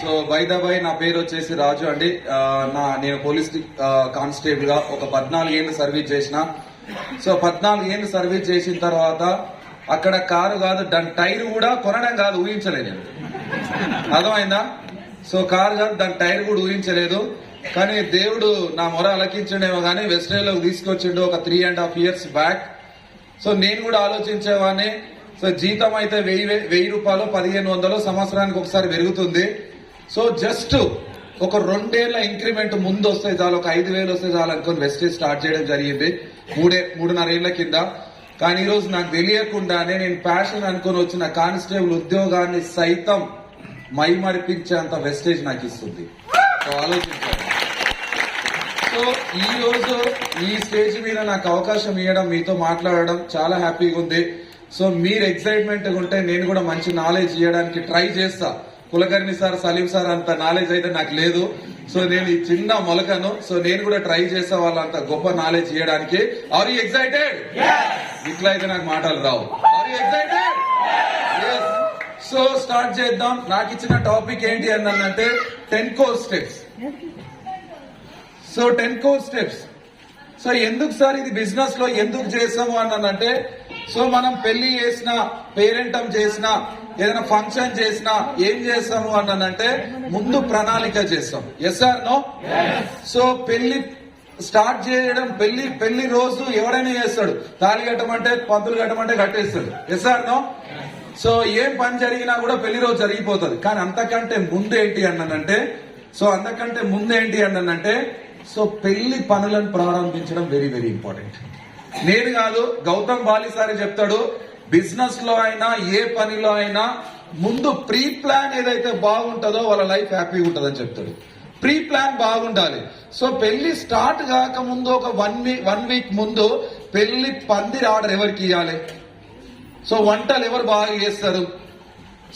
So by the by నా పేరు వచ్చేసి రాజు అండి. నా నేను పోలీస్ కానిస్టేబుల్గా ఒక పద్నాలుగు ఏళ్ళు సర్వీస్ చేసిన. సో పద్నాలుగు ఏళ్ళు సర్వీస్ చేసిన తర్వాత అక్కడ కారు కాదు దాని టైర్ కూడా కొనడం కాదు ఊహించలేదు నేను. అర్థమైందా? సో కారు కాదు దాని టైర్ కూడా ఊహించలేదు. కానీ దేవుడు నా మొర అలకించడేమో కానీ వెస్ట్రేలోకి తీసుకొచ్చిండు ఒక three and half years back so నేను కూడా ఆలోచించేవాడిని. సో జీతం అయితే వెయ్యి వెయ్యి రూపాయలు పదిహేను వందలు సంవత్సరానికి ఒకసారి పెరుగుతుంది. సో జస్ట్ ఒక రెండేళ్ళ ఇంక్రిమెంట్ ముందు వస్తే చాలు ఒక ఐదు వేలు వస్తే చాలు అనుకుని వెస్టేజ్ స్టార్ట్ చేయడం జరిగింది. మూడే మూడున్నర ఏళ్ళ కింద. కానీ ఈరోజు నాకు తెలియకుండానే నేను ప్యాషన్ అనుకుని వచ్చిన కానిస్టేబుల్ ఉద్యోగాన్ని సైతం మైమరిపించేంత వెస్టేజ్ నాకు ఇస్తుంది. సో ఆలోచించాలి. సో ఈ రోజు ఈ స్టేజ్ మీద నాకు అవకాశం ఇవ్వడం మీతో మాట్లాడడం చాలా హ్యాపీగా ఉంది. సో మీరు ఎక్సైట్మెంట్ ఉంటే నేను కూడా మంచి నాలెడ్జ్ ఇవ్వడానికి ట్రై చేస్తా. కులకర్ణి సార్ సలీం సార్ అంత నాలెడ్జ్ అయితే నాకు లేదు. సో నేను ఈ చిన్న మొలకను సో నేను కూడా ట్రై చేస్తా వాళ్ళంత గొప్ప నాలెడ్జ్ ఇవ్వడానికి ఆర్ యూ ఎక్సైటెడ్ ఇట్లా అయితే నాకు మాటలు రావు. Are you excited so start చేద్దాం. నాకు ఇచ్చిన టాపిక్ ఏంటి అని అంటే ten core steps so ten core steps so ఎందుకు సార్ ఇది బిజినెస్లో ఎందుకు చేసాము అన్నానంటే సో మనం పెళ్ళి చేసిన పేరెంటం చేసిన ఏదైనా ఫంక్షన్ చేసినా ఏం చేస్తాము అన్నానంటే ముందు ప్రణాళిక చేస్తాం. ఎస్ సార్ నో సో పెళ్ళి స్టార్ట్ చేయడం పెళ్ళి పెళ్ళి రోజు ఎవరైనా చేస్తాడు. తాళి కట్టమంటే పంతులు కట్టమంటే కట్టేస్తాడు. ఎస్ సార్ నో సో ఏం పని జరిగినా కూడా పెళ్ళి రోజు జరిగిపోతుంది. కానీ అంతకంటే ముందు ఏంటి అన్నానంటే సో అంతకంటే ముందు ఏంటి అన్నానంటే సో పెళ్ళి పనులను ప్రారంభించడం వెరీ వెరీ ఇంపార్టెంట్ నేను కాదు గౌతమ్ బాలి సార్ చెప్తాడు బిజినెస్లో అయినా ఏ పనిలో అయినా ముందు ప్రీ ప్లాన్ ఏదైతే బాగుంటుందో వాళ్ళ లైఫ్ హ్యాపీగా ఉంటుందని చెప్తాడు. ప్రీ ప్లాన్ బాగుండాలి. సో పెళ్ళి స్టార్ట్ కాక ముందు ఒక వన్ వీక్ వన్ వీక్ ముందు పెళ్ళి పందిరి ఆర్డర్ ఎవరికి ఇవ్వాలి సో వంటలు ఎవరు బాగా చేస్తారు?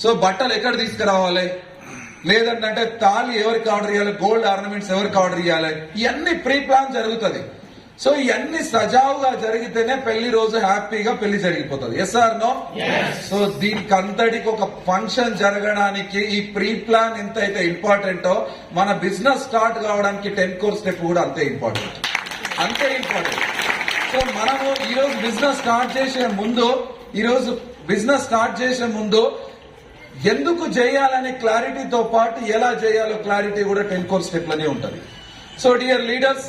సో బట్టలు ఎక్కడ తీసుకురావాలి? లేదంటే తాళి ఎవరికి ఆర్డర్ చేయాలి గోల్డ్ ఆర్నమెంట్స్ ఎవరికి ఆర్డర్ చేయాలి ఇవన్నీ ప్రీ ప్లాన్ జరుగుతుంది. సో ఇవన్నీ సజావుగా జరిగితేనే పెళ్ళి రోజు హ్యాపీగా పెళ్ళి జరిగిపోతుంది. ఎస్ ఆర్ నో సో దీనికి అంతటికి ఒక ఫంక్షన్ జరగడానికి ఈ ప్రీ ప్లాన్ ఎంత అయితే ఇంపార్టెంటో మన బిజినెస్ స్టార్ట్ కావడానికి టెన్ కోర్ స్టెప్ కూడా అంతే ఇంపార్టెంట్. అంతే ఇంపార్టెంట్. సో మనము ఈ రోజు బిజినెస్ స్టార్ట్ చేసే ముందు ఈ రోజు బిజినెస్ స్టార్ట్ చేసే ముందు ఎందుకు చేయాలనే క్లారిటీతో పాటు ఎలా చేయాలో క్లారిటీ కూడా టెన్ కోర్ స్టెప్లోనే ఉంటది. So dear leaders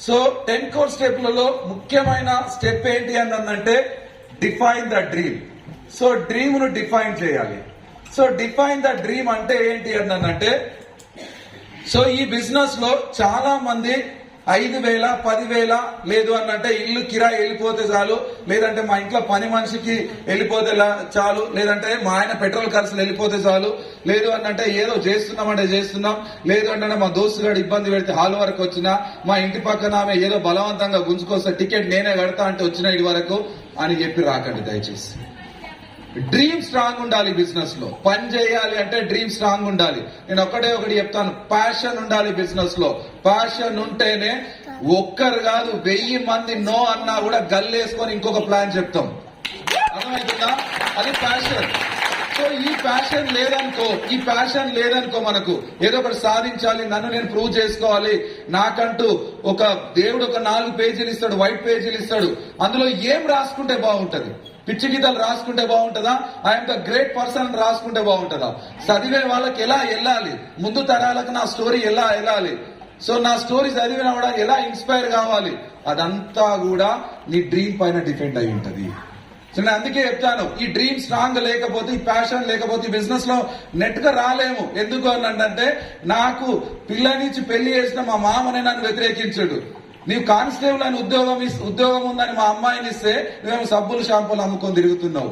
so ten core స్టెప్లలో ముఖ్యమైన స్టెప్ ఏంటి అని అంటే డిఫైన్ ద డ్రీమ్ సో డ్రీమ్ను డిఫైన్ చేయాలి. సో డిఫైన్ ద డ్రీమ్ అంటే ఏంటి అని అంటే సో ఈ బిజినెస్లో చాలా మంది ఐదు వేల పదివేల లేదు అనంటే ఇల్లు కిరాయి వెళ్ళిపోతే చాలు. లేదంటే మా ఇంట్లో పని మనిషికి వెళ్ళిపోతే చాలు. లేదంటే మా ఆయన పెట్రోల్ ఖర్చులు వెళ్ళిపోతే చాలు. లేదు అంటే ఏదో చేస్తున్నామంటే చేస్తున్నాం. లేదు అంటే మా దోస్తు గారు ఇబ్బంది పెడితే హాల్ వరకు వచ్చినా మా ఇంటి పక్కన ఆమె ఏదో బలవంతంగా గుంజుకొస్తే టికెట్ నేనే కడతా అంటే వచ్చిన ఇటు వరకు అని చెప్పి రాకండి దయచేసి. డ్రీమ్ స్ట్రాంగ్ ఉండాలి బిజినెస్లో. పని చేయాలి అంటే డ్రీమ్ స్ట్రాంగ్ ఉండాలి. నేను ఒకటే ఒకటి చెప్తాను. ప్యాషన్ ఉండాలి బిజినెస్లో. ప్యాషన్ ఉంటేనే ఒక్కరు కాదు వెయ్యి మంది నో అన్నా కూడా గల్లేసుకొని ఇంకొక ప్లాన్ చెప్తాం. అర్థమవుతుందా? అది ప్యాషన్ సో ఈ ప్యాషన్ లేదనుకో ఈ ప్యాషన్ లేదనుకో మనకు ఏదో ఒకటి సాధించాలి నన్ను నేను ప్రూవ్ చేసుకోవాలి. నాకంటూ ఒక దేవుడు ఒక నాలుగు పేజీలు ఇస్తాడు వైట్ పేజీలు ఇస్తాడు. అందులో ఏం రాసుకుంటే బాగుంటది? పిచ్చి గీతలు రాసుకుంటే బాగుంటుందా? ఐఎమ్ ద గ్రేట్ పర్సన్ రాసుకుంటే బాగుంటుందా? చదివే వాళ్ళకి ఎలా వెళ్ళాలి? ముందు తరాలకు నా స్టోరీ ఎలా వెళ్ళాలి? సో నా స్టోరీ చదివిన కూడా ఎలా ఇన్స్పైర్ కావాలి? అదంతా కూడా నీ డ్రీమ్ పైన డిపెండ్ అయి ఉంటుంది. సో నేను అందుకే చెప్తాను ఈ డ్రీమ్ స్ట్రాంగ్ లేకపోతే ఈ ప్యాషన్ లేకపోతే ఈ బిజినెస్లో నెట్గా రాలేము. ఎందుకు అని అంటే నాకు పిల్లనిచ్చి పెళ్ళి చేసిన మా మామనే నన్ను వ్యతిరేకించాడు. నీవు కానిస్టేబుల్ అని ఉద్యోగం ఉద్యోగం ఉందని మా అమ్మాయిని ఇస్తే నువ్వేమో సబ్బులు షాంపూలు అమ్ముకొని తిరుగుతున్నావు.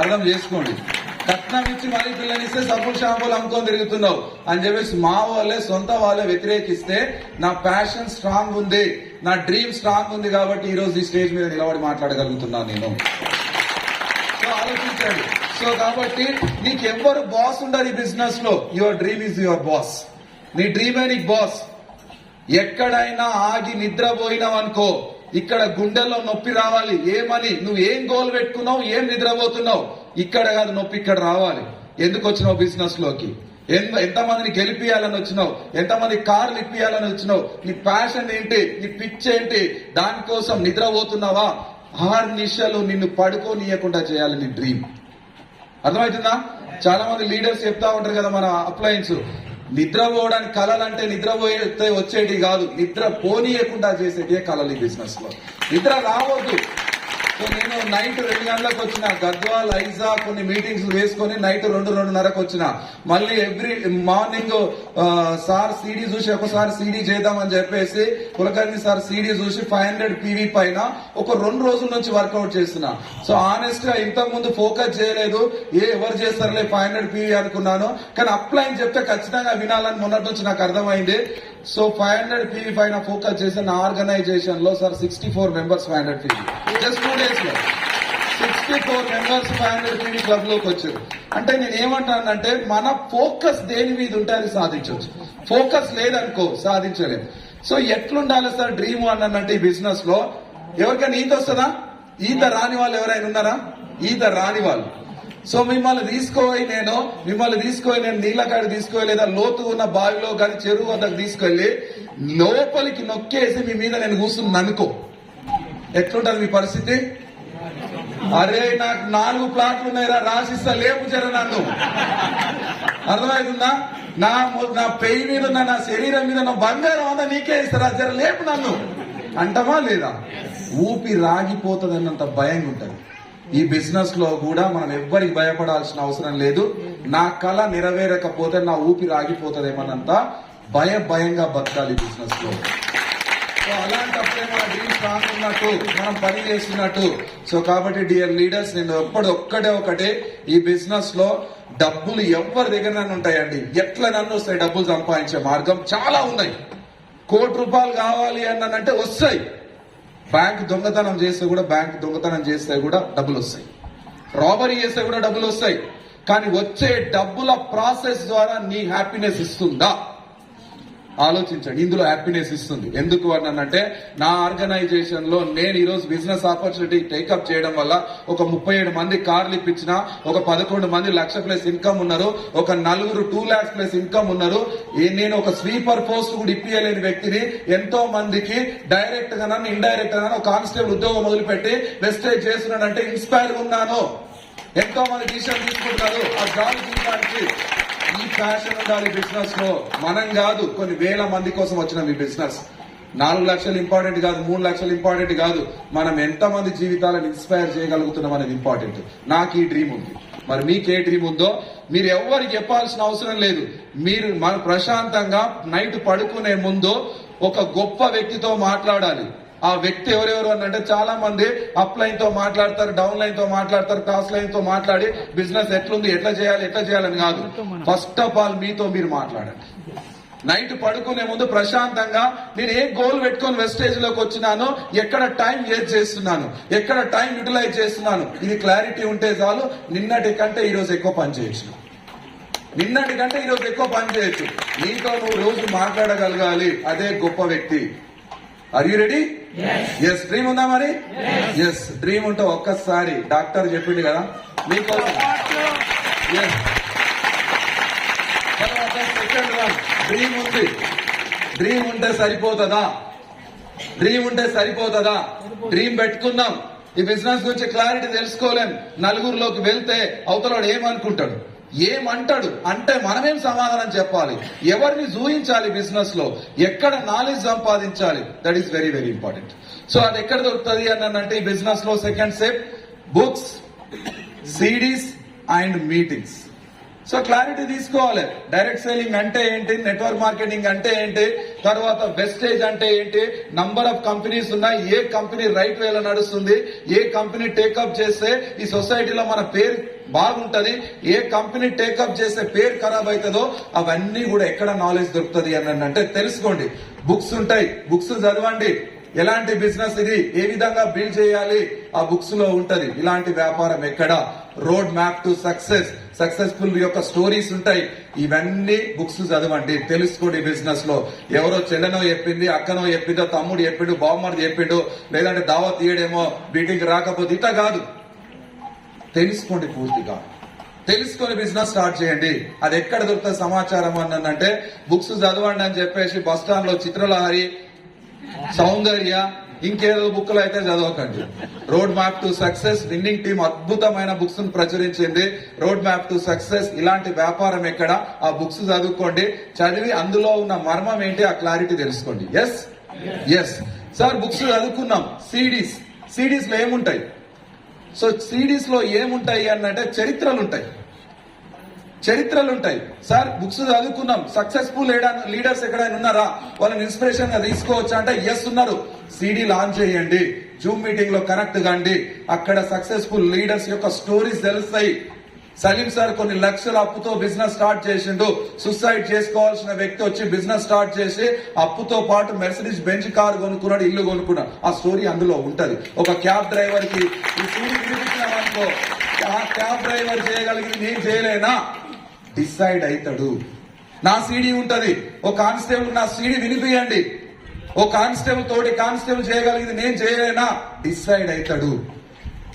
అర్థం చేసుకోండి. కట్నం ఇచ్చి మళ్ళీ పిల్లనిస్తే సబ్బులు షాంపూలు అమ్ముకొని తిరుగుతున్నావు అని చెప్పేసి మా వాళ్ళే సొంత వాళ్ళే వ్యతిరేకిస్తే నా ప్యాషన్ స్ట్రాంగ్ ఉంది. నా డ్రీమ్ స్ట్రాంగ్ ఉంది కాబట్టి ఈ రోజు ఈ స్టేజ్ మీద నిలబడి మాట్లాడగలుగుతున్నాను నేను. సో ఆలోచించండి. సో కాబట్టి నీకు ఎవ్వరు బాస్ ఉండదు ఈ బిజినెస్లో. Your dream is your boss నీ డ్రీమే నీకు బాస్ ఎక్కడైనా ఆగి నిద్రపోయినావు అనుకో ఇక్కడ గుండెల్లో నొప్పి రావాలి. ఏమని నువ్వు ఏం గోల్ పెట్టుకున్నావు? ఏం నిద్రపోతున్నావు? ఇక్కడ కాదు నొప్పి ఇక్కడ రావాలి. ఎందుకు వచ్చినావు బిజినెస్లోకి? ఎంత ఎంతమందిని గెలిపియాలని వచ్చినావు? ఎంతమంది కార్లు ఇప్పియాలని వచ్చినావు? నీ ప్యాషన్ ఏంటి? నీ పిచ్ ఏంటి? దానికోసం నిద్రపోతున్నావా? ఆరు నిమిషాలు నిన్ను పడుకోనియకుండా చేయాలి నీ డ్రీమ్ అర్థమవుతుందా? చాలా మంది లీడర్స్ చెప్తా ఉంటారు కదా మన అప్లయన్స్ నిద్రపోవడానికి కళలు అంటే నిద్రపోతే వచ్చేటి కాదు. నిద్ర పోనీయకుండా చేసేటి కళలు ఈ బిజినెస్లో. నిద్ర రావద్దు. సో నేను నైట్ రెండు గంటలకు వచ్చిన గద్వాల్ ఐజా కొన్ని మీటింగ్స్ వేసుకొని నైట్ రెండు రెండున్నరకు వచ్చిన. మళ్ళీ ఎవ్రీ మార్నింగ్ సార్ సీడీ చూసి ఒకసారి సీడీ చేద్దామని చెప్పేసి కులకర్ణి సార్ సీడీ చూసి ఫైవ్ హండ్రెడ్ పీవీ పైన ఒక రెండు రోజుల నుంచి వర్కౌట్ చేస్తున్నా. సో ఆనెస్ట్గా ఇంతకు ముందు ఫోకస్ చేయలేదు. ఏ ఎవరు చేస్తారులే ఫైవ్ హండ్రెడ్ పీవీ అనుకున్నాను. కానీ అప్లైన్ చెప్తే ఖచ్చితంగా వినాలని మొన్నటి నుంచి నాకు అర్థమైంది. సో ఫైవ్ హండ్రెడ్ పీవీ పైన ఫోకస్ చేసిన ఆర్గనైజేషన్లో sir sixty four members five hundred PV just two డేస్లో. Sixty four members five hundred PV క్లబ్లోకి వచ్చారు. అంటే నేను ఏమంటానంటే మన ఫోకస్ దేని మీద ఉంటే అది సాధించవచ్చు. ఫోకస్ లేదనుకో సాధించలేదు సో ఎట్లుండాలి సార్ డ్రీమ్ అన్నంటే ఈ బిజినెస్లో? ఎవరికైనా ఈత వస్తుందా? ఈత రాని వాళ్ళు ఎవరైనా ఉన్నారా? ఈత రాని వాళ్ళు. సో మిమ్మల్ని తీసుకుపోయి నేను మిమ్మల్ని తీసుకుపోయి నేను నీళ్ళ కాడ లేదా లోతు ఉన్న బావిలో కానీ చెరువు వద్దకు తీసుకెళ్ళి లోపలికి నొక్కేసి మీ మీద నేను కూర్చుని అనుకో. ఎట్లుంటది మీ పరిస్థితి? అరే నాకు నాలుగు ప్లాట్లు ఉన్నాయిరా రాసిస్తా లేపు జర నన్ను. అర్థమవుతుందా నా నా పెయి మీద ఉన్న నా శరీరం మీద నా బంగారం అంతా నీకే ఇస్తారా? జర లేపు నన్ను. అంటమా లేదా? ఊపి రాగిపోతుంది అన్నంత భయంగా ఉంటది ఈ బిజినెస్లో కూడా మనం ఎవ్వరికి భయపడాల్సిన అవసరం లేదు. నా కళ నెరవేరకపోతే నా ఊపిరి ఆగిపోతుందేమన్నంత భయ భయంగా బతకాలి బిజినెస్లో. సో అలాంటప్పుడే మన డ్రీమ్ స్ట్రాంగ్ ఉన్నట్టు మనం పని చేస్తున్నట్టు. సో కాబట్టి డియర్ లీడర్స్ నేను ఎప్పుడు ఒక్కటే ఒకటే ఈ బిజినెస్లో డబ్బులు ఎవరి దగ్గర నన్ను ఉంటాయండి. ఎట్లా నన్ను వస్తాయి డబ్బులు సంపాదించే మార్గం? చాలా ఉన్నాయి. కోటి రూపాయలు కావాలి అన్నానంటే వస్తాయి. బ్యాంక్ దొంగతనం చేస్తే కూడా బ్యాంక్ దొంగతనం చేస్తే కూడా డబ్బులు వస్తాయి. రాబరీ చేస్తే కూడా డబ్బులు వస్తాయి. కానీ వచ్చే డబ్బుల ప్రాసెస్ ద్వారా నీ హ్యాపీనెస్ ఇస్తుందా? ఆలోచించండి. ఇందులో హ్యాపీనెస్ ఇస్తుంది. ఎందుకు అంటే నా ఆర్గనైజేషన్లో నేను ఈరోజు బిజినెస్ ఆపర్చునిటీ టేకప్ చేయడం వల్ల ఒక ముప్పై ఏడు మంది కార్లు ఇప్పించిన ఒక పదకొండు మంది లక్ష ప్లస్ ఇన్కమ్ ఉన్నారు ఒక నలుగురు టూ లాక్స్ ప్లస్ ఇన్కమ్ ఉన్నారు. ఈ- నేను ఒక స్వీపర్ పోస్ట్ కూడా ఇప్పియలేని వ్యక్తిని ఎంతో మందికి డైరెక్ట్గా నన్ను ఇండైరెక్ట్గా ఒక కానిస్టేబుల్ ఉద్యోగం మొదలుపెట్టి వెస్టేజ్ చేస్తున్నానంటే ఇన్స్పైర్ ఉన్నాను. ఎంతో మంది డిసిషన్ తీసుకుంటారు ఆ జాబ్ తీయడానికి ఫ్యాషన్ ఉండాలి బిజినెస్లో. మనం కాదు కొన్ని వేల మంది కోసం వచ్చిన మీ బిజినెస్. నాలుగు లక్షలు ఇంపార్టెంట్ కాదు మూడు లక్షలు ఇంపార్టెంట్ కాదు. మనం ఎంత మంది జీవితాలను ఇన్స్పైర్ చేయగలుగుతున్నాం అనేది ఇంపార్టెంట్. నాకు ఈ డ్రీమ్ ఉంది. మరి మీకు ఏ డ్రీమ్ ఉందో మీరు ఎవరికి చెప్పాల్సిన అవసరం లేదు. మీరు ప్రశాంతంగా నైట్ పడుకునే ముందు ఒక గొప్ప వ్యక్తితో మాట్లాడాలి. ఆ వ్యక్తి ఎవరెవరు అని అంటే చాలా మంది అప్ లైన్తో మాట్లాడతారు డౌన్ లైన్తో మాట్లాడతారు క్రాస్ లైన్తో మాట్లాడి బిజినెస్ ఎట్లుంది ఎట్లా చేయాలి ఎట్లా చేయాలని కాదు. ఫస్ట్ ఆఫ్ ఆల్ మీతో మీరు మాట్లాడండి. నైట్ పడుకునే ముందు ప్రశాంతంగా నేను ఏ గోల్ పెట్టుకొని వెస్టేజ్లోకి వచ్చినాను ఎక్కడ టైం వేస్ట్ చేస్తున్నాను ఎక్కడ టైం యూటిలైజ్ చేస్తున్నాను ఇది క్లారిటీ ఉంటే చాలు నిన్నటి కంటే ఈ రోజు ఎక్కువ పని చేయొచ్చు. నిన్నటి కంటే ఈ రోజు ఎక్కువ పని చేయొచ్చు. నీతో నువ్వు రోజు మాట్లాడగలగాలి అదే గొప్ప వ్యక్తి. Are you ready yes dream ఉందా మరి? ఎస్ డ్రీమ్ ఉంటే ఒక్కసారి డాక్టర్ చెప్పిండు కదా. మీకోసం సెకండ్ వన్ డ్రీమ్ ఉంది. డ్రీమ్ ఉంటే సరిపోతుందా? డ్రీమ్ ఉంటే సరిపోతుందా? డ్రీమ్ పెట్టుకుందాం. ఈ బిజినెస్ గురించి క్లారిటీ తెలుసుకోలేం. నలుగురిలోకి వెళ్తే అవతలవాడు ఏమనుకుంటాడు? ఏమంటాడు? అంటే మనమేం సమాధానం చెప్పాలి? ఎవరిని జూయించాలి బిజినెస్లో ఎక్కడ నాలెడ్జ్ సంపాదించాలి? That is very very important so అది ఎక్కడ దొరుకుతుంది అని అంటే ఈ బిజినెస్లో second step books CDs and meetings so clarity తీసుకోవాలి. డైరెక్ట్ సెల్లింగ్ అంటే ఏంటి? నెట్వర్క్ మార్కెటింగ్ అంటే ఏంటి? తర్వాత వెస్టేజ్ అంటే ఏంటి? నంబర్ ఆఫ్ కంపెనీస్ ఉన్నాయి. ఏ కంపెనీ రైట్ వేలో నడుస్తుంది? ఏ కంపెనీ టేకప్ చేస్తే ఈ సొసైటీలో మన పేరు బాగుంటది? ఏ కంపెనీ టేకప్ చేస్తే పేరు ఖరాబ్ అవుతుందో అవన్నీ కూడా ఎక్కడ నాలెడ్జ్ దొరుకుతుంది అని అంటే తెలుసుకోండి. బుక్స్ ఉంటాయి. బుక్స్ చదవండి. ఎలాంటి బిజినెస్ ఇది? ఏ విధంగా బిల్డ్ చేయాలి? ఆ బుక్స్లో ఉంటది. ఇలాంటి వ్యాపారం ఎక్కడ? Road map to success successful యొక్క స్టోరీస్ ఉంటాయి. ఇవన్నీ బుక్స్ చదవండి. తెలుసుకోండి బిజినెస్లో. ఎవరో చెల్లెనో చెప్పింది అక్కనో చెప్పిందో తమ్ముడు చెప్పిండు బామ్మడు చెప్పిండు లేదంటే దావత్ తీయడేమో మీటింగ్ రాకపోతే ఇట్లా కాదు. తెలుసుకోండి పూర్తిగా. తెలుసుకొని బిజినెస్ స్టార్ట్ చేయండి. అది ఎక్కడ దొరుకుతుంది సమాచారం అన్నంటే బుక్స్ చదవండి అని చెప్పేసి బస్ స్టాండ్లో చిత్రలహరి సౌందర్య ఇంకేదో బుక్లు అయితే చదవకండి. Road map to success winning team అద్భుతమైన బుక్స్ ప్రచురించింది. రోడ్ మ్యాప్ టు సక్సెస్ ఇలాంటి వ్యాపారం ఎక్కడ? ఆ బుక్స్ చదువుకోండి. చదివి అందులో ఉన్న మర్మం ఏంటి? ఆ క్లారిటీ తెలుసుకోండి. ఎస్ ఎస్ సార్ బుక్స్ చదువుకున్నాం. సిడీస్ సిడీస్లో ఏముంటాయి? సో సిడీస్లో ఏముంటాయి అన్నంటే చరిత్రలు ఉంటాయి చరిత్రలు ఉంటాయి సార్ బుక్స్ చదువుకున్నాం. సక్సెస్ఫుల్ లీడర్స్ ఎక్కడైనా ఉన్నారా? వాళ్ళని ఇన్స్పిరేషన్గా తీసుకోవచ్చా అంటే ఎస్ ఉన్నారు. సిడీ లాంచ్ చేయండి. జూమ్ మీటింగ్లో కనెక్ట్ కండి. అక్కడ సక్సెస్ఫుల్ లీడర్స్ యొక్క స్టోరీస్ తెలుస్తాయి. సలీం సార్ కొన్ని లక్షల అప్పుతో బిజినెస్ స్టార్ట్ చేసిండు. సుసైడ్ చేసుకోవాల్సిన వ్యక్తి వచ్చి బిజినెస్ స్టార్ట్ చేసి అప్పుతో పాటు మెర్సిడీస్ బెంచ్ కార్ కొనుక్కున్నాడు ఇల్లు కొనుక్కున్నాడు. ఆ స్టోరీ అందులో ఉంటది. ఒక క్యాబ్ డ్రైవర్కి ఈ స్టోరీ వినిపించినామనుకో ఆ క్యాబ్ డ్రైవర్ చేయగలిగింది నేను చేయలేనా? డిసైడ్ అవుతాడు నా సీడీ ఉంటది. ఓ కానిస్టేబుల్ నా సీడీ వినిపియండి. ఓ కానిస్టేబుల్ తోటి కానిస్టేబుల్ చేయగలిగింది నేను చేయలేనా? డిసైడ్ అవుతాడు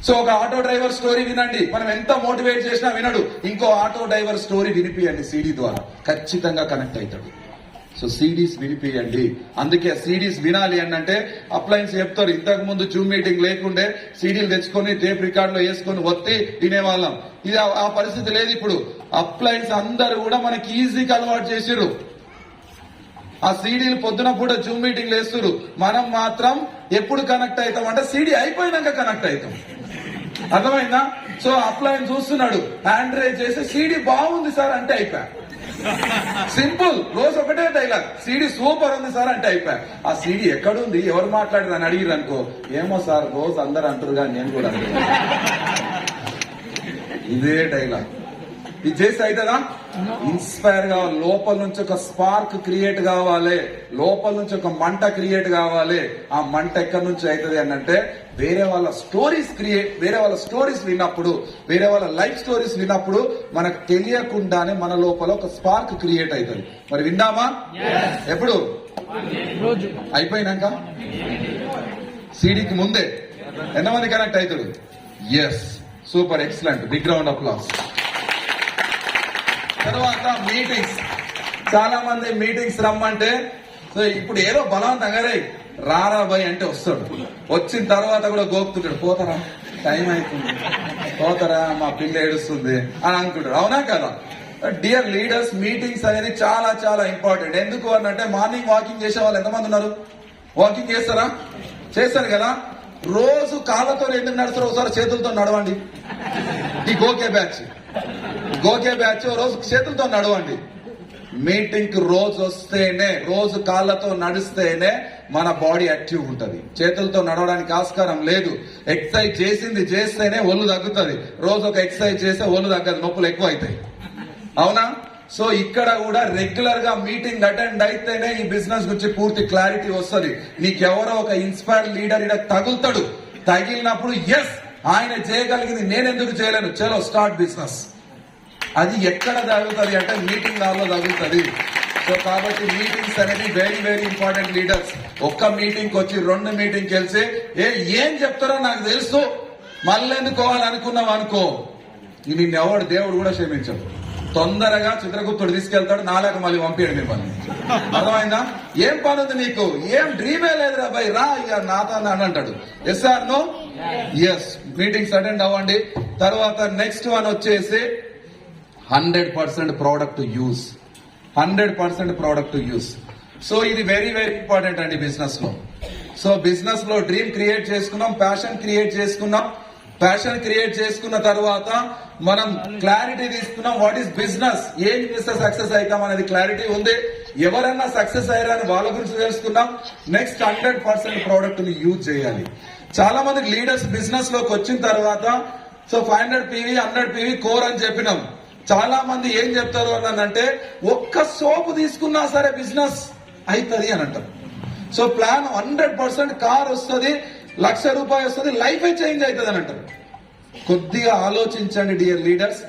సో ఒక ఆటో డ్రైవర్ స్టోరీ వినండి. మనం ఎంత మోటివేట్ చేసినా వినడు. ఇంకో ఆటో డ్రైవర్ స్టోరీ వినిపియండి సీడీ ద్వారా. ఖచ్చితంగా కనెక్ట్ అవుతాడు సో సీడీస్ వినిపియండి అందుకే సీడీస్ వినాలి అని అంటే అప్లయన్స్ చెప్తారు. ఇంతకు ముందు జూమ్ మీటింగ్ లేకుండే సీడీలు తెచ్చుకొని టేప్ రికార్డ్లో వేసుకొని ఒత్తి వినేవాళ్ళం ఇది ఆ- పరిస్థితి లేదు ఇప్పుడు. అప్లయన్స్ అందరు కూడా మనకి ఈజీగా అలవాటు చేసిర్రు. ఆ సీడీలు పొద్దున పూట జూమ్ మీటింగ్ వేస్తురు మనం మాత్రం ఎప్పుడు కనెక్ట్ అవుతాం అంటే సీడీ అయిపోయినాక కనెక్ట్ అవుతాం. అర్థమైందా? సో అప్లైన్ చూస్తున్నాడు. హ్యాండ్ రైజ్ చేసి సీడీ బాగుంది సార్ అంటే అయిపోయా. సింపుల్ రోజు ఒకటే డైలాగ్. సీడీ సూపర్ ఉంది సార్ అంటే అయిపోయా. ఆ సీడీ ఎక్కడుంది? ఎవరు మాట్లాడారు అని అడిగిరు అనుకో. ఏమో సార్ రోజు అందరు అంటారు కానీ నేను కూడా ఇదే డైలాగ్. ఇది చేసి అవుతుందా? ఇన్స్పైర్ కావాలి లోపల నుంచి ఒక స్పార్క్ క్రియేట్ కావాలి. లోపల నుంచి ఒక మంట క్రియేట్ కావాలి. ఆ మంట ఎక్కడి నుంచి అవుతుంది అని అంటే వేరే వాళ్ళ స్టోరీస్ క్రియేట్ వేరే వాళ్ళ స్టోరీస్ విన్నప్పుడు వేరే వాళ్ళ లైఫ్ స్టోరీస్ విన్నప్పుడు మనకు తెలియకుండానే మన లోపల ఒక స్పార్క్ క్రియేట్ అవుతుంది. మరి విందామా? ఎప్పుడు? అయిపోయినాక? సీడీకి ముందే. ఎంతమంది కనెక్ట్ అవుతాడు yes super excellent big round of applause తర్వాత మీటింగ్స్ చాలా మంది మీటింగ్స్ రమ్మంటే సో ఇప్పుడు ఏదో బలవంతంగా రే రారా భయ్ అంటే వస్తాడు. వచ్చిన తర్వాత కూడా గోపుతుంటాడు పోతారా? టైం అవుతుంది పోతారా? మా పిల్ల ఏడుస్తుంది అని అనుకుంటాడు. అవునా కదా? డియర్ లీడర్స్ మీటింగ్స్ అనేది చాలా చాలా ఇంపార్టెంట్ ఎందుకు అని అంటే మార్నింగ్ వాకింగ్ చేసే వాళ్ళు ఎంతమంది ఉన్నారు? వాకింగ్ చేస్తారా? చేస్తారు కదా. రోజు కాళ్ళతో ఎందుకు నడుస్తారు ఒకసారి చేతులతో నడవండి. ఈ గోకే బ్యాచ్. గోకే బ్యాచ్ రోజు చేతులతో నడవండి. మీటింగ్కి రోజు వస్తేనే రోజు కాళ్ళతో నడిస్తేనే మన బాడీ యాక్టివ్ ఉంటది. చేతులతో నడవడానికి ఆస్కారం లేదు. ఎక్సర్సైజ్ చేసింది చేస్తేనే ఒళ్ళు తగ్గుతుంది. రోజు ఒక ఎక్సర్సైజ్ చేస్తే ఒళ్ళు తగ్గదు నొప్పులు ఎక్కువ అవుతాయి అవునా? సో ఇక్కడ కూడా రెగ్యులర్గా మీటింగ్ అటెండ్ అయితేనే ఈ బిజినెస్ గురించి పూర్తి క్లారిటీ వస్తుంది. నీకెవరో ఒక ఇన్స్పైర్డ్ లీడర్ ఇక్కడ తగులుతాడు. తగిలినప్పుడు ఎస్ ఆయన చేయగలిగింది నేను ఎందుకు చేయలేను. చలో స్టార్ట్ బిజినెస్ అది ఎక్కడ తగులుతుంది అంటే మీటింగ్ హాల్లో తగులుతుంది సో కాబట్టి మీటింగ్స్ అనేది వెరీ వెరీ ఇంపార్టెంట్ లీడర్స్ ఒక్క మీటింగ్ వచ్చి రెండు మీటింగ్ కలిసి ఏ ఏం చెప్తారో నాకు తెలుసు. మళ్ళీ ఎందుకు అనుకున్నాం అనుకో. ఇది నిన్నెవడు దేవుడు కూడా క్షమించడు. తొందరగా చిత్రగుప్తుడు తీసుకెళ్తాడు నాలాక మళ్ళీ పంపించడు మిమ్మల్ని. అర్థమైందా? ఏం పని ఉంది నీకు? ఏం డ్రీమే లేదురా భయ్ రా ఇక నాతో అని అంటాడు. Yes or no yes meetings attend అవ్వండి. తర్వాత నెక్స్ట్ వన్ వచ్చేసి hundred percent product use hundred percent product use so ఇది వెరీ వెరీ ఇంపార్టెంట్ అండి బిజినెస్లో సో బిజినెస్లో డ్రీమ్ క్రియేట్ చేసుకున్నాం ప్యాషన్ క్రియేట్ చేసుకున్నాం. ప్యాషన్ క్రియేట్ చేసుకున్న తర్వాత మనం క్లారిటీ తీసుకున్నాం వాట్ ఈస్ బిజినెస్ ఏం చేస్తే సక్సెస్ అవుతాం అనేది క్లారిటీ ఉంది. ఎవరన్నా సక్సెస్ అయ్యారని వాళ్ళ గురించి తెలుసుకున్నాం నెక్స్ట్ హండ్రెడ్ పర్సెంట్ ప్రోడక్ట్ని యూజ్ చేయాలి. చాలా మంది లీడర్స్ బిజినెస్లోకి వచ్చిన తర్వాత so five hundred PV hundred PV core అని చెప్పినాం. చాలా మంది ఏం చెప్తారు అని అంటే ఒక్క సోపు తీసుకున్నా సరే బిజినెస్ అవుతుంది అని అంటారు. So plan hundred percent car వస్తుంది లక్ష రూపాయలు వస్తుంది లైఫ్ చేంజ్ అవుతుంది అని అంటారు. కొద్దిగా ఆలోచించండి dear leaders.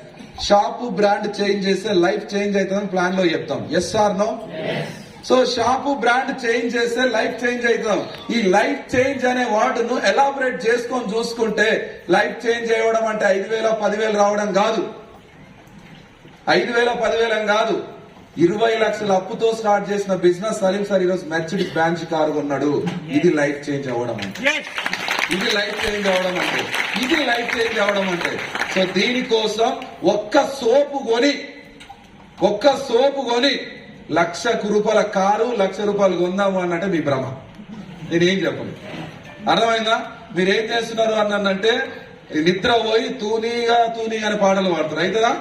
Shop brand change చేస్తే లైఫ్ చేంజ్ అవుతుందని ప్లాన్లో చెప్తాం yes or no so shop brand change చేస్తే లైఫ్ చేంజ్ అవుతాం. ఈ లైఫ్ చేంజ్ అనే వార్డును ఎలాబరేట్ చేసుకొని చూసుకుంటే లైఫ్ చేంజ్ అవ్వడం అంటే ఐదు వేల పదివేలు రావడం కాదు. ఐదు వేల పదివేల కాదు. ఇరవై లక్షల అప్పుతో స్టార్ట్ చేసిన బిజినెస్ సలీం సార్ ఈరోజు మెర్చిడిస్ బ్రాంచ్ కారు కొన్నాడు. ఇది లైఫ్ చేంజ్ అవ్వడం అంటే. ఇది లైఫ్ చేంజ్ అవడం అంటే. ఇది లైఫ్ చేంజ్ అవడం అంటే. సో దీనికోసం ఒక్క సోపు కొని ఒక్క సోపు కొని లక్ష రూపాయల కారు లక్ష రూపాయలు కొందాము అన్నట్టే మీ భ్రమ. నేనేం చెప్పను. అర్థమైందా? మీరేం చేస్తున్నారు అన్నంటే నిద్ర పోయి తూనీగా తూనీగా అని పాటలు పాడుతారు అవుతుందా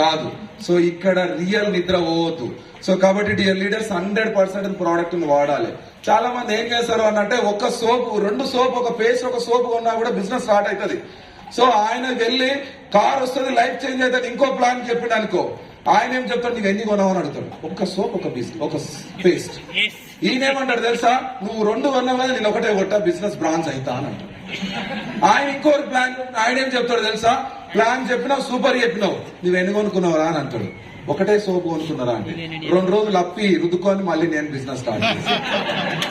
కాదు. సో ఇక్కడ రియల్ నిద్ర పోవద్దు. సో కాబట్టి dear leaders hundred percent product వాడాలి. చాలా మంది ఏం చేస్తారు అనంటే ఒక సోపు రెండు సోప్ ఒక పేస్ట్ ఒక సోప్ కొన్నా కూడా బిజినెస్ స్టార్ట్ అవుతుంది. సో ఆయన వెళ్ళి కార్ వస్తుంది లైఫ్ చేంజ్ అవుతుంది. ఇంకో ప్లాన్ చెప్పిండు అనుకో. ఆయన ఏం చెప్తాడు? నీకు ఎన్ని కొనావు అని అడుగుతాడు. ఒక సోప్ ఒక బిజినెస్ ఒక పేస్ట్. ఈయన ఏమంటాడు తెలుసా? నువ్వు రెండు కొన్నావు కదా నేను ఒకటే కొట్టా బిజినెస్ బ్రాంచ్ అవుతా అని అంటాడు. ఆయన ఇంకోటి ప్లాన్ ఆయన ఏం చెప్తాడు తెలుసా? ప్లాన్ చెప్పినావు సూపర్ చెప్పినావు. నువ్వు ఎన్ని కొనుక్కున్నావురా అని అంటాడు. ఒకటే సోపు కొనుక్కున్నారా అంటే. రెండు రోజులు అప్పి రుద్దుకొని మళ్ళీ నేను బిజినెస్ స్టార్ట్ చేశాను